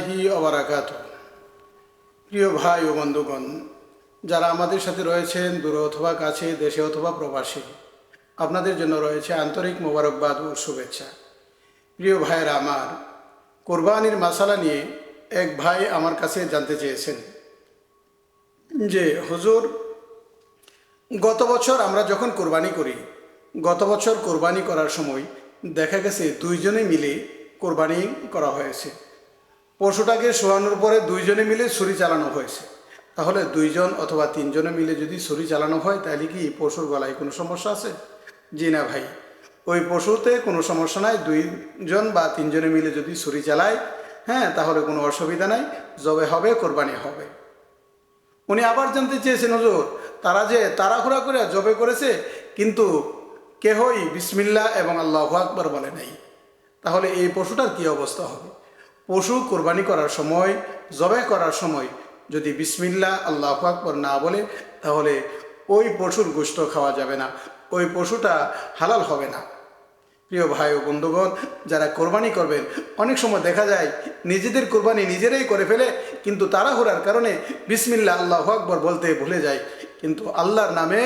রহমতুল্লাহি অবরাকাত প্রিয় ভাই ও বন্ধুগণ, যারা আমাদের সাথে রয়েছেন, দূরে অথবা কাছে, দেশে অথবা প্রবাসী, আপনাদের জন্য রয়েছে আন্তরিক মোবারকবাদ ও শুভেচ্ছা। প্রিয় ভাইয়েরা আমার, কোরবানির মশালা নিয়ে এক ভাই আমার কাছে জানতে চেয়েছেন যে, হুজুর, গত বছর আমরা যখন কোরবানি করি, গত বছর কোরবানি করার সময় দেখা গেছে দুইজনে মিলে কোরবানি করা হয়েছে। পশুটাকে শোয়ানোর পরে দুইজনে মিলে ছুরি চালানো হয়েছে। তাহলে দুইজন অথবা তিনজনে মিলে যদি ছুরি চালানো হয়, তাহলে কি পশুর গলায় কোনো সমস্যা আছে? জি না ভাই। ওই পশুতে কোনো সমস্যা নাই। দুইজন বা তিনজনে মিলে যদি ছুরি চালায় হ্যাঁ তাহলে কোনো অসুবিধা নাই। জবে হবে, কোরবানি হবে। উনি আবার জানতে চেয়েছেন, হুজুর, তারা যে তাড়াহুড়া করে জবে করেছে, কিন্তু কেহই বিসমিল্লা এবং আল্লাহ আকবর বলে নাই। তাহলে এই পশুটার কি অবস্থা হবে? পশু কোরবানি করার সময় জবে করার সময় যদি বিসমিল্লা আল্লাহ আকবর না বলে, তাহলে ওই পশুর গোস্ত খাওয়া যাবে না, ওই পশুটা হালাল হবে না। প্রিয় ভাই ও বন্ধুগণ, যারা কোরবানি করবেন, অনেক সময় দেখা যায় নিজেদের কোরবানি নিজেরাই করে ফেলে, কিন্তু তাড়াহুড়ার কারণে বিসমিল্লা আল্লাহ আকবর বলতে ভুলে যায়। কিন্তু আল্লাহর নামে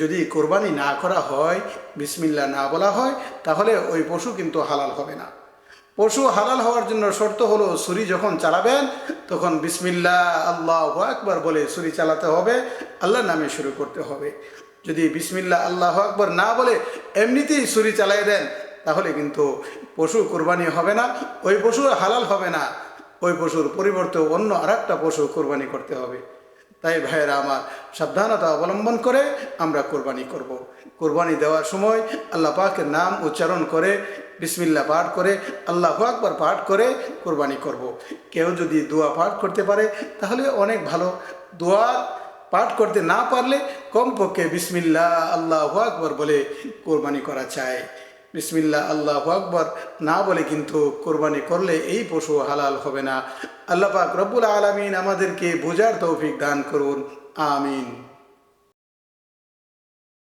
যদি কোরবানি না করা হয় বিসমিল্লা না বলা হয়, তাহলে ওই পশু কিন্তু হালাল হবে না। পশু হালাল হওয়ার জন্য শর্ত হলো ছুরি যখন চালাবেন, তখন বিসমিল্লা আল্লাহ আকবর বলে ছুরি চালাতে হবে, আল্লাহর নামে শুরু করতে হবে যদি বিসমিল্লা আল্লাহ আকবর না বলে এমনিতেই ছুরি চালাই দেন, তাহলে কিন্তু পশু কোরবানি হবে না, ওই পশু হালাল হবে না, ওই পশুর পরিবর্তে অন্য আর একটা পশু কোরবানি করতে হবে তাই ভাইয়েরা আমার সাবধানতা অবলম্বন করে আমরা কোরবানি করব। কোরবানি দেওয়ার সময় আল্লাহ পাকের নাম উচ্চারণ করে বিসমিল্লা পাঠ করে, আল্লাহ আকবর পাঠ করে কোরবানি করব। কেউ যদি দোয়া পাঠ করতে পারে, তাহলে অনেক ভালো। দোয়া পাঠ করতে না পারলে কমপক্ষে বিসমিল্লা আল্লাহ আকবর বলে কোরবানি করা চায় বিসমিল্লা আল্লাহ আকবর না বলে কিন্তু কোরবানি করলে এই পশু হালাল হবে না। আল্লাহ পাক রব্বুল আলমিন আমাদেরকে বোঝার তৌফিক দান করুন। আমিন।